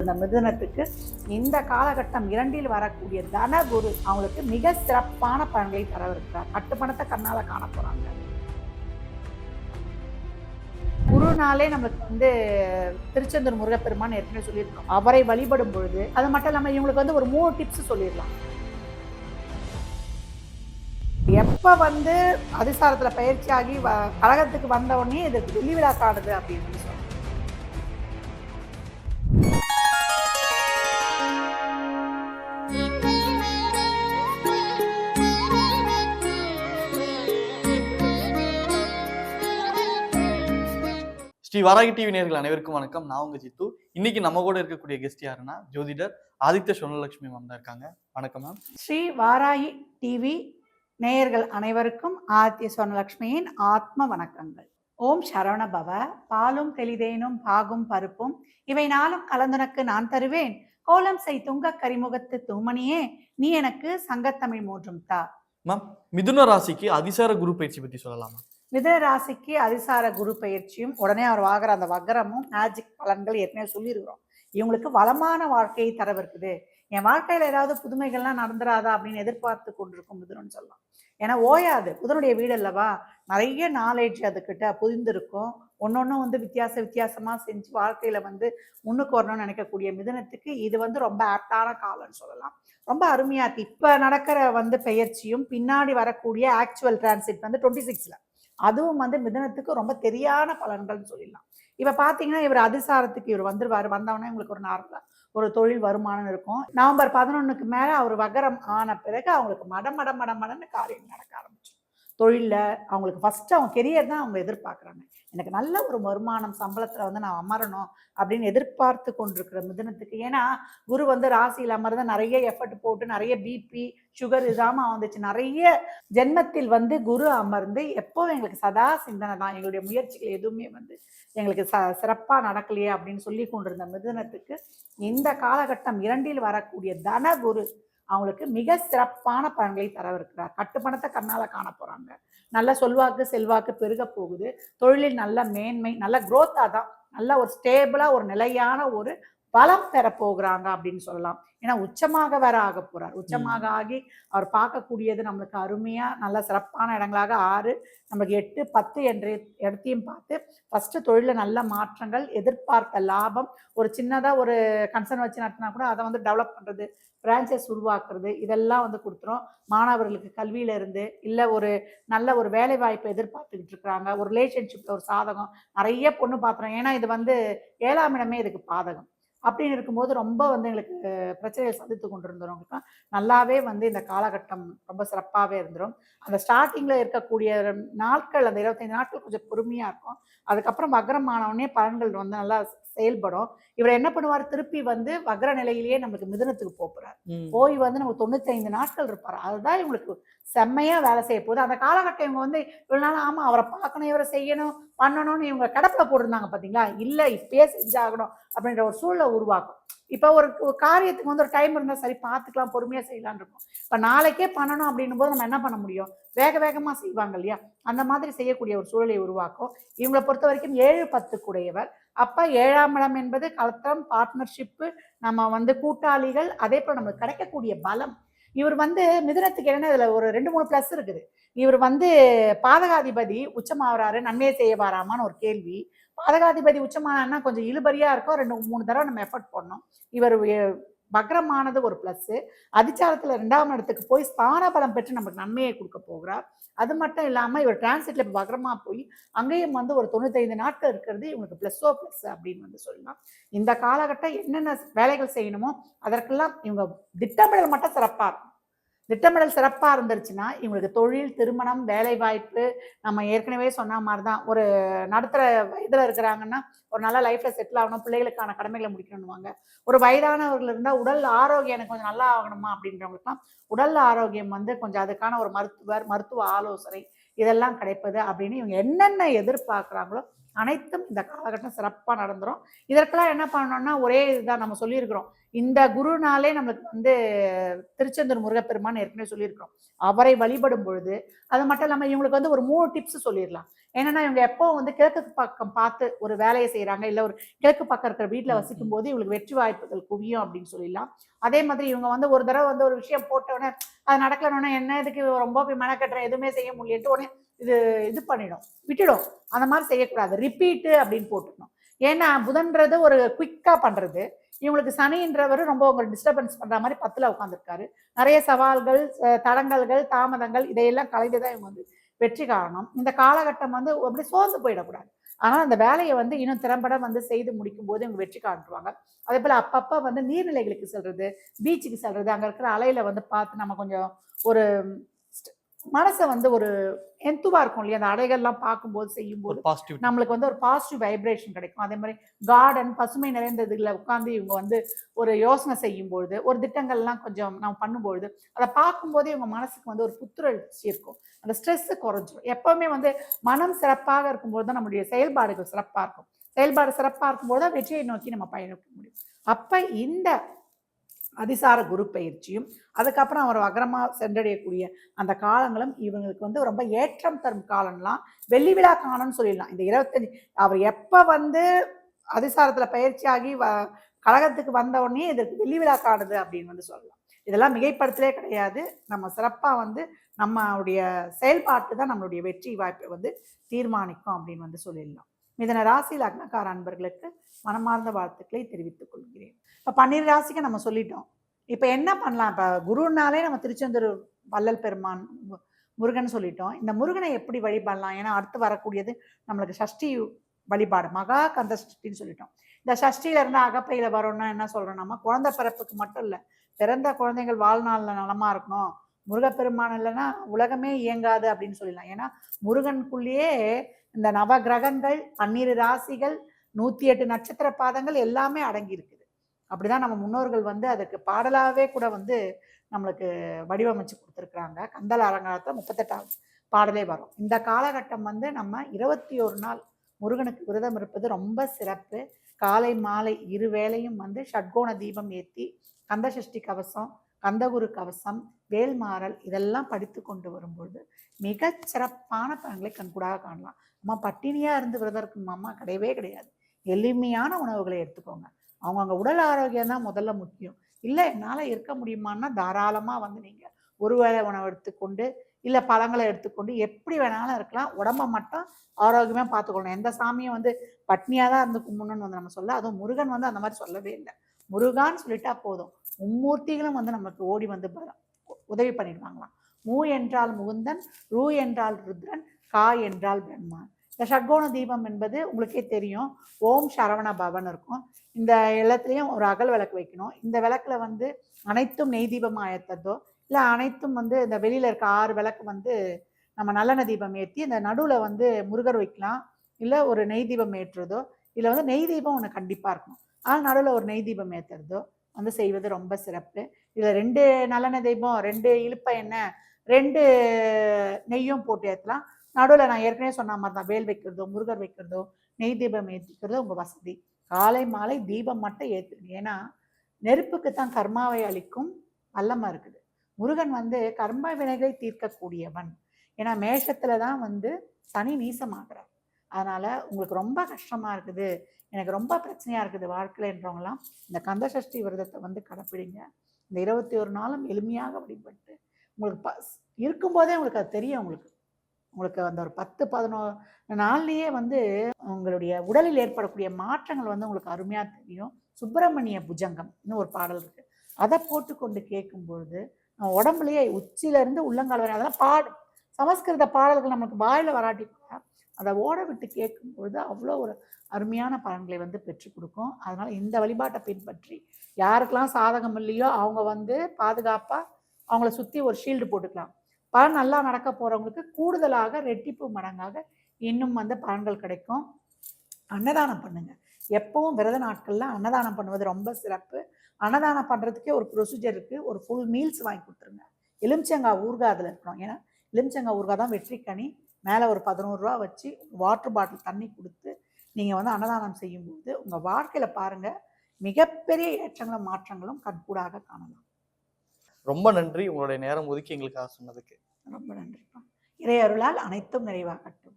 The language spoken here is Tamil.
இந்த மிதுனத்துக்கு இந்த காலகட்டம் இரண்டில் வரக்கூடிய தனகுரு அவங்களுக்கு மிக சிறப்பான பலன்களை தரவிருக்கிறார். கட்டுப்பணத்தை கண்ணால காண போறாங்க. குருனாலே நமக்கு வந்து திருச்செந்தூர் முருகப்பெருமான் ஏற்கனவே சொல்லியிருக்கோம். அவரை வழிபடும் பொழுது அது மட்டும் இல்லாமல் இவங்களுக்கு வந்து ஒரு மூணு டிப்ஸ் சொல்லிடலாம். எப்போ வந்து அதிசாரத்தில் பயிற்சியாகி வ கழகத்துக்கு வந்த உடனே இதுக்கு வெள்ளி விழா காடுது அப்படின்னு சொல்லி ஸ்ரீ வாராகி டிவி நேயர்கள் அனைவருக்கும் வணக்கம். நான் உங்க ஜித்து. இன்னைக்கு நம்ம கூட இருக்கக்கூடிய கெஸ்ட் யாருன்னா ஜோதிடர் ஆதித்ய சொர்ணலட்சுமி மேம் தான் இருக்காங்க. வணக்கம் மேம் ஸ்ரீ வாராகி டிவி நேயர்கள் அனைவருக்கும் ஆதித்ய சொர்ணலட்சுமியின் ஆத்ம வணக்கங்கள். ஓம் சரவண பவ. பாலும் தெளிதேனும் பாகும் பருப்பும். இவை நாளும் கலந்துனக்கு நான் தருவேன். கோலம் செய் துங்க கரிமுகத்து தூமணியே நீ எனக்கு சங்கத்தமிழ் மூன்றும் தா. மேம் மிதுன ராசிக்கு அதிசார குரு பயிற்சி பத்தி சொல்லலாமா? மிதுன ராசிக்கு அதிசார குரு பயிற்சியும் உடனே அவர் வாங்குற அந்த வக்கரமும் மேஜிக் பலன்கள் ஏற்கனவே சொல்லியிருக்கிறோம். இவங்களுக்கு வளமான வாழ்க்கையை தரவிருக்குது. என் வாழ்க்கையில் ஏதாவது புதுமைகள்லாம் நடந்துராதா அப்படின்னு எதிர்பார்த்து கொண்டிருக்கும் மிதுனன்னு சொல்லலாம். ஏன்னா ஓயாது. புதனுடைய வீடு அல்லவா? நிறைய நாலேஜ் அதுக்கிட்ட புதிந்திருக்கும் ஒன்னொன்னும் வந்து வித்தியாச வித்தியாசமாக செஞ்சு வாழ்க்கையில் வந்து முன்னுக்கு வரணும்னு நினைக்கக்கூடிய மிதனத்துக்கு இது வந்து ரொம்ப ஆப்டான காலம்னு சொல்லலாம். ரொம்ப அருமையாக இருக்குது இப்போ நடக்கிற வந்து பெயர்ச்சியும் பின்னாடி வரக்கூடிய ஆக்சுவல் டிரான்சிட் வந்து டுவெண்ட்டி சிக்ஸில் அதுவும் வந்து மிதனத்துக்கு ரொம்ப தெரியான பலன்கள்னு சொல்லிடலாம். இப்போ பார்த்தீங்கன்னா இவர் அதிசாரத்துக்கு இவர் வந்துருவாரு. வந்தவொடனே உங்களுக்கு ஒரு நார்மலாக ஒரு தொழில் வருமானம் இருக்கும். நவம்பர் பதினொன்றுக்கு மேலே அவர் வகரம் ஆன பிறகு அவங்களுக்கு மட மட மடம் மடம்னு காரியம் நடக்க ஆரம்பிச்சு தொழிலில் அவங்களுக்கு ஃபஸ்ட்டு அவங்க கெரியர் தான் அவங்க எதிர்பார்க்குறாங்க. எனக்கு நல்ல ஒரு வருமானம் சம்பளத்தில் வந்து நான் அமரணும் அப்படின்னு எதிர்பார்த்து கொண்டிருக்கிற மிதுனத்துக்கு. ஏன்னா குரு வந்து ராசியில் அமர்ந்து நிறைய எஃபர்ட் போட்டு நிறைய பிபி சுகர் இதாமல் வந்துச்சு. நிறைய ஜென்மத்தில் வந்து குரு அமர்ந்து எப்போவும் எங்களுக்கு சதா சிந்தனை தான். எங்களுடைய முயற்சிகள் எதுவுமே வந்து எங்களுக்கு ச சிறப்பாக நடக்கலையே அப்படின்னு சொல்லி கொண்டிருந்த மிதுனத்துக்கு இந்த காலகட்டம் இரண்டில் வரக்கூடிய தன குரு அவங்களுக்கு மிக சிறப்பான பலன்களை தரவிருக்கிறார். கட்டுப்பணத்தை கண்ணால் காண போகிறாங்க நல்ல சொல்வாக்கு செல்வாக்கு பெருக போகுது. தொழிலில் நல்ல மேன்மை நல்ல குரோத்தாக தான் நல்ல ஒரு ஸ்டேபிளாக ஒரு நிலையான ஒரு பலம் பெற போகிறாங்க அப்படின்னு சொல்லலாம். ஏன்னா உச்சமாக வேற ஆக போறார். உச்சமாக ஆகி அவர் பார்க்கக்கூடியது நம்மளுக்கு அருமையா நல்ல சிறப்பான இடங்களாக ஆறு நம்மளுக்கு எட்டு பத்து என்ற இடத்தையும் பார்த்து ஃபர்ஸ்ட் தொழில நல்ல மாற்றங்கள் எதிர்பார்த்த லாபம் ஒரு சின்னதா ஒரு கன்சர்ன் வச்சு நடத்தினா கூட அதை வந்து டெவலப் பண்றது பிரான்ச்சஸ் உருவாக்குறது இதெல்லாம் வந்து கொடுத்துரும். மாணவர்களுக்கு கல்வியில இருந்து இல்ல ஒரு நல்ல ஒரு வேலை வாய்ப்பை எதிர்பார்த்துக்கிட்டு இருக்கிறாங்க. ஒரு ரிலேஷன்ஷிப்ல ஒரு சாதகம் நிறைய பொண்ணு பாத்திரம் ஏன்னா இது வந்து ஏழாம் இடமே இதுக்கு பாதகம். அப்படின்னு இருக்கும்போது ரொம்ப வந்து எங்களுக்கு பிரச்சனையை சந்தித்து கொண்டிருந்தவங்களுக்கு நல்லாவே வந்து இந்த காலகட்டம் ரொம்ப சிறப்பாகவே இருந்துரும். அந்த ஸ்டார்டிங்கில் இருக்கக்கூடிய நாட்கள் அந்த இருபத்தைந்து நாட்கள் கொஞ்சம் பொறுமையாக இருக்கும். அதுக்கப்புறம் வக்ரமானவனே பலன்கள் வந்து நல்லா செயல்படும். இவர் என்ன பண்ணுவார்? திருப்பி வந்து வக்ர நிலையிலேயே நமக்கு மிதுனத்துக்கு போகிறார் போய் வந்து நமக்கு தொண்ணூத்தி ஐந்து நாட்கள் இருப்பார். அதுதான் இவங்களுக்கு செம்மையா வேலை செய்ய போகுது அந்த காலகட்டம் இவங்க வந்து இவ்வளவு நாள் ஆமா அவரை பார்க்கணும் இவரை செய்யணும் பண்ணணும்னு இவங்க கடப்பில் போட்டிருந்தாங்க பார்த்தீங்களா இல்லை இப்பயே செஞ்சாகணும் அப்படின்ற ஒரு சூழலை உருவாக்கும். இப்போ ஒரு காரியத்துக்கு வந்து ஒரு டைம் இருந்தால் சரி பார்த்துக்கலாம் பொறுமையாக செய்யலான் இருக்கும். இப்போ நாளைக்கே பண்ணணும் அப்படின்னும் போது நம்ம என்ன பண்ண முடியும்? வேக வேகமாக செய்வாங்க இல்லையா? அந்த மாதிரி செய்யக்கூடிய ஒரு சூழலை உருவாக்கும். இவங்களை பொறுத்த வரைக்கும் ஏழு பத்துக்குடையவர். அப்போ ஏழாம் இடம் என்பது கலத்தம் பார்ட்னர்ஷிப்பு நம்ம வந்து கூட்டாளிகள் அதே போல் நமக்கு கிடைக்கக்கூடிய பலம் இவர் வந்து மிதுனத்துக்கு என்ன இதில் ஒரு ரெண்டு மூணு ப்ளஸ் இருக்குது. இவர் வந்து பாதகாதிபதி உச்சமாகறாரு நன்மையை செய்ய வாராமான்னு ஒரு கேள்வி. பாதகாதிபதி உச்சமானா கொஞ்சம் இழுபறியாக இருக்கும் ரெண்டு மூணு தடவை நம்ம எஃபர்ட் பண்ணணும் இவர் வக்ரமானது ஒரு ப்ளஸ்ஸு அதிச்சாரத்தில் ரெண்டாம் இடத்துக்கு போய் ஸ்தான பலம் பெற்று நமக்கு நன்மையை கொடுக்க போகிறார். அது மட்டும் இல்லாமல் இவர் டிரான்சிட்ல இப்போ வக்ரமா போய் அங்கேயும் வந்து ஒரு தொண்ணூத்தைந்து நாட்கள் இருக்கிறது இவங்களுக்கு ப்ளஸ்ஸோ ப்ளஸ் அப்படின்னு வந்து சொல்லலாம். இந்த காலகட்டம் என்னென்ன வேலைகள் செய்யணுமோ அதற்கெல்லாம் இவங்க திட்டமிடல் மட்டும் சிறப்பாக இருக்கும். திட்டமிடல் சிறப்பாக இருந்துருச்சுன்னா இவங்களுக்கு தொழில் திருமணம் வேலை வாய்ப்பு நம்ம ஏற்கனவே சொன்ன மாதிரி தான் ஒரு நடத்துகிற வயதில் இருக்கிறாங்கன்னா ஒரு நல்ல லைஃப்பில் செட்டில் ஆகணும் பிள்ளைகளுக்கான கடமைகளை முடிக்கணும்வாங்க ஒரு வயதானவர்கள் இருந்தால் உடல் ஆரோக்கியம் எனக்கு கொஞ்சம் நல்லா ஆகணுமா அப்படின்றவங்களுக்குலாம் உடல் ஆரோக்கியம் வந்து கொஞ்சம் அதுக்கான ஒரு மருத்துவர் மருத்துவ ஆலோசனை இதெல்லாம் கிடைப்பது அப்படின்னு இவங்க என்னென்ன எதிர்பார்க்குறாங்களோ அனைத்தும் இந்த காலகட்டம் சிறப்பாக நடந்துரும். இதற்கெல்லாம் என்ன பண்ணணும்னா ஒரே இதுதான் நம்ம சொல்லியிருக்கிறோம். இந்த குருனாலே நம்மளுக்கு வந்து திருச்செந்தூர் முருகப்பெருமான் ஏற்கனவே சொல்லியிருக்கிறோம். அவரை வழிபடும் பொழுது அது மட்டும் இல்லாமல் இவங்களுக்கு வந்து ஒரு மூணு டிப்ஸ் சொல்லிடலாம். என்னன்னா இவங்க எப்போ வந்து கிழக்கு பக்கம் பார்த்து ஒரு வேலையை செய்கிறாங்க இல்லை ஒரு கிழக்கு பக்கம் இருக்கிற வீட்டில் வசிக்கும் போது இவங்களுக்கு வெற்றி வாய்ப்புகள் குவியும் அப்படின்னு சொல்லிடலாம். அதே மாதிரி இவங்க வந்து ஒரு தடவை வந்து ஒரு விஷயம் போட்டோன்னே அது நடக்கணும்னா என்ன இதுக்கு ரொம்ப போய் மெனக்கட்டுறேன் எதுவுமே செய்ய முடியலன்ட்டு உடனே இது இது பண்ணிடும். விட்டுடும். அந்த மாதிரி செய்யக்கூடாது. ரிப்பீட்டு அப்படின்னு போட்டுக்கணும். ஏன்னா புதன்றது ஒரு குயிக்காக பண்ணுறது இவங்களுக்கு சனின்றவர் ரொம்ப உங்களுக்கு டிஸ்டர்பன்ஸ் பண்ணுற மாதிரி பத்தில் உட்காந்துருக்காரு நிறைய சவால்கள் தடங்கல்கள் தாமதங்கள் இதையெல்லாம் கலைந்து தான் இவங்க வந்து வெற்றி காரணம் இந்த காலகட்டம் வந்து அப்படி சோர்ந்து போயிடக்கூடாது. ஆனால் அந்த வேலையை வந்து இன்னும் திறம்பட வந்து செய்து முடிக்கும் போது இவங்க வெற்றி காட்டுவாங்க அதே போல் அப்பப்போ வந்து நீர்நிலைகளுக்கு செல்வது பீச்சுக்கு செல்வது அங்கே இருக்கிற அலையில் வந்து பார்த்து நம்ம கொஞ்சம் ஒரு மனசை வந்து ஒரு எந்துவா இருக்கும் இல்லையா? அந்த அலைகள்லாம் பார்க்கும்போது செய்யும்போது நம்மளுக்கு வந்து ஒரு பாசிட்டிவ் வைப்ரேஷன் கிடைக்கும். அதே மாதிரி கார்டன் பசுமை நிறைந்த இதுல உட்காந்து இவங்க வந்து ஒரு யோசனை செய்யும் பொழுது ஒரு திட்டங்கள்லாம் கொஞ்சம் நம்ம பண்ணும்பொழுது அதை பார்க்கும்போதே இவங்க மனசுக்கு வந்து ஒரு புத்துணர்ச்சி இருக்கும். அந்த ஸ்ட்ரெஸ் குறைஞ்சிரும். எப்பவுமே வந்து மனம் சிறப்பாக இருக்கும்போது தான் நம்மளுடைய செயல்பாடுகள் சிறப்பாக இருக்கும். செயல்பாடு சிறப்பாக இருக்கும்போது தான் வெற்றியை நோக்கி நம்ம பயணிக்க முடியும். அப்ப இந்த அதிசார குரு பயிற்சியும் அதுக்கப்புறம் அவர் அக்ரமாக சென்றடையக்கூடிய அந்த காலங்களும் இவங்களுக்கு வந்து ரொம்ப ஏற்றம் தரும் காலம்லாம். வெள்ளி விழா காலம்னு சொல்லிடலாம். இந்த இருபத்தஞ்சி அவர் எப்போ வந்து அதிசாரத்தில் பயிற்சியாகி வ கழகத்துக்கு வந்த உடனே இதற்கு வெள்ளி விழா காணுது அப்படின்னு வந்து சொல்லலாம். இதெல்லாம் மிகைப்படுத்தலே கிடையாது. நம்ம சிறப்பாக வந்து நம்மளுடைய செயல்பாட்டு தான் நம்மளுடைய வெற்றி வாய்ப்பை வந்து தீர்மானிக்கும் அப்படின்னு வந்து சொல்லிடலாம். மிதன ராசி லக்னக்கார அன்பர்களுக்கு மனமார்ந்த வாழ்த்துக்களை தெரிவித்துக் கொள்கிறேன். பன்னிரு ராசிக்கு நம்ம சொல்லிட்டோம். இப்போ என்ன பண்ணலாம்? இப்போ குருனாலே நம்ம திருச்செந்தூர் வள்ளல் பெருமான் முருகன் சொல்லிட்டோம். இந்த முருகனை எப்படி வழிபடலாம்? ஏன்னா அடுத்து வரக்கூடியது நம்மளுக்கு சஷ்டி வழிபாடு மகா கந்த சஷ்டின்னு சொல்லிட்டோம். இந்த சஷ்டியில இருந்து அகப்பையில வரோம்னா என்ன சொல்றோம்? நம்ம குழந்தை பிறப்புக்கு மட்டும் இல்லை பிறந்த குழந்தைகள் வாழ்நாளில் நலமா இருக்கணும். முருகப்பெருமான் இல்லைன்னா உலகமே இயங்காது அப்படின்னு சொல்லிடலாம். ஏன்னா முருகனுக்குள்ளேயே இந்த நவ கிரகங்கள் பன்னிரு ராசிகள் நூத்தி எட்டு நட்சத்திர பாதங்கள் எல்லாமே அடங்கியிருக்கு. அப்படிதான் நம்ம முன்னோர்கள் வந்து அதுக்கு பாடலாகவே கூட வந்து நம்மளுக்கு வடிவமைச்சு கொடுத்துருக்குறாங்க. கந்தல் அலங்காரத்தில் முப்பத்தெட்டாவது பாடலே வரும். இந்த காலகட்டம் வந்து நம்ம இருபத்தி ஒரு நாள் முருகனுக்கு விரதம் இருப்பது ரொம்ப சிறப்பு. காலை மாலை இரு வேளையும் வந்து ஷட்கோண தீபம் ஏற்றி கந்தசஷ்டி கவசம் கந்தகுரு கவசம் வேல்மாறல் இதெல்லாம் படித்து கொண்டு வரும்பொழுது மிக சிறப்பான பலன்களை கண்கூடாக காணலாம். அம்மா பட்டினியாக இருந்து விரதம் இருக்குமாம்மா கிடையவே கிடையாது. எளிமையான உணவுகளை எடுத்துக்கோங்க. அவங்கவுங்க உடல் ஆரோக்கியம் தான் முதல்ல முக்கியம். இல்லை என்னால் இருக்க முடியுமான்னா தாராளமாக வந்து நீங்கள் ஒரு வேளை உணவு எடுத்துக்கொண்டு இல்லை பழங்களை எடுத்துக்கொண்டு எப்படி வேணாலும் இருக்கலாம். உடம்பை மட்டும் ஆரோக்கியமாக பார்த்துக்கொள்ளணும். எந்த சாமியும் வந்து பட்னியாக தான் இருந்து கும்பிடணும்னு வந்து நம்ம சொல்ல அதுவும் முருகன் வந்து அந்த மாதிரி சொல்லவே இல்லை. முருகான்னு சொல்லிட்டா போதும். மும்மூர்த்திகளும் வந்து நமக்கு ஓடி வந்து உதவி பண்ணிடுவாங்களாம். மூ என்றால் முகுந்தன் ரூ என்றால் ருத்ரன் கா என்றால் பிரம்மான் இந்த ஷட்கோண தீபம் என்பது உங்களுக்கே தெரியும். ஓம் சரவண பவன் இருக்கும். இந்த எல்லாத்துலேயும் ஒரு அகல் விளக்கு வைக்கணும். இந்த விளக்கில் வந்து அனைத்தும் நெய் தீபமாக ஆயத்ததோ இல்லை அனைத்தும் வந்து இந்த வெளியில் இருக்க ஆறு விளக்கு வந்து நம்ம நல்லெண்ண தீபம் ஏற்றி இந்த நடுவில் வந்து முருகர் வைக்கலாம். இல்லை ஒரு நெய் தீபம் ஏற்றுறதோ இல்லை வந்து நெய் தீபம் ஒன்று கண்டிப்பாக இருக்கும். ஆனால் நடுவில் ஒரு நெய் தீபம் ஏற்றுறதோ வந்து செய்வது ரொம்ப சிறப்பு. இதில் ரெண்டு நல்லெண்ணெய் தீபம் ரெண்டு இழுப்ப எண்ணெய் ரெண்டு நெய்யும் போட்டு ஏற்றலாம் நடுவில் நான் ஏற்கனவே சொன்ன மாதிரி தான் வேல் வைக்கிறதோ முருகர் வைக்கிறதோ நெய் தீபம் ஏற்றிக்கிறதோ உங்கள் வசதி. காலை மாலை தீபம் மட்டும் ஏற்றுங்க ஏன்னா நெருப்புக்கு தான் கர்மாவை அளிக்கும் வல்லமாக இருக்குது. முருகன் வந்து கர்ம வினைகளை தீர்க்கக்கூடியவன். ஏன்னா மேஷத்தில் தான் வந்து சனி நீசமாகிறார் அதனால் உங்களுக்கு ரொம்ப கஷ்டமாக இருக்குது. எனக்கு ரொம்ப பிரச்சனையாக இருக்குது வாழ்க்கையிலன்றவங்களாம் இந்த கந்தசஷ்டி விரதத்தை வந்து கடைப்பிடிங்க. இந்த இருபத்தி ஒரு நாளும் எளிமையாக வழிபட்டு உங்களுக்கு ப இருக்கும்போதே உங்களுக்கு அது தெரியும் உங்களுக்கு. உங்களுக்கு அந்த ஒரு பத்து பதினோரு நாள்லேயே வந்து உங்களுடைய உடலில் ஏற்படக்கூடிய மாற்றங்கள் வந்து உங்களுக்கு அருமையாக தெரியும். சுப்பிரமணிய புஜங்கம்னு ஒரு பாடல் இருக்குது அதை போட்டுக்கொண்டு கேட்கும்பொழுது உடம்புலேயே உச்சியிலேருந்து உடம்புலயே உள்ளங்கால் வரை அதெல்லாம் பாடு சமஸ்கிருத பாடல்கள் நம்மளுக்கு வாயில் வராட்டி கூட அதை ஓட விட்டு கேட்கும் பொழுது அவ்வளோ ஒரு அருமையான பலன்களை வந்து பெற்றுக் கொடுக்கும். அதனால் இந்த வழிபாட்டை பின்பற்றி யாருக்கெல்லாம் சாதகம் இல்லையோ அவங்க வந்து பாதுகாப்பாக அவங்கள சுற்றி ஒரு ஷீல்டு போட்டுக்கலாம். பலன் நல்லா நடக்க போகிறவங்களுக்கு கூடுதலாக ரெட்டிப்பு மடங்காக இன்னும் வந்து பலன்கள் கிடைக்கும். அன்னதானம் பண்ணுங்கள் எப்பவும் விரத நாட்களில் அன்னதானம் பண்ணுவது ரொம்ப சிறப்பு. அன்னதானம் பண்ணுறதுக்கே ஒரு ப்ரொசீஜர் இருக்குது ஒரு ஃபுல் மீல்ஸ் வாங்கி கொடுத்துருங்க. எலுமிச்சங்காய் ஊர்கா அதில் இருக்கணும். ஏன்னா எலுமிச்சங்காய் ஊர்கா தான் வெற்றிக்கனி. மேலே ஒரு பதினோருவா வச்சு வாட்டர் பாட்டில் தண்ணி கொடுத்து நீங்கள் வந்து அன்னதானம் செய்யும்போது உங்கள் வாழ்க்கையில் பாருங்கள் மிகப்பெரிய ஏற்றங்களும் மாற்றங்களும் கண்கூடாக காணலாம். ரொம்ப நன்றி. உங்களுடைய நேரம் ஒதுக்கி எங்களுக்காக சொன்னதுக்கு. ரொம்ப நன்றிப்பா. இறையருளால் அனைத்தும் நிறைவாகட்டும்.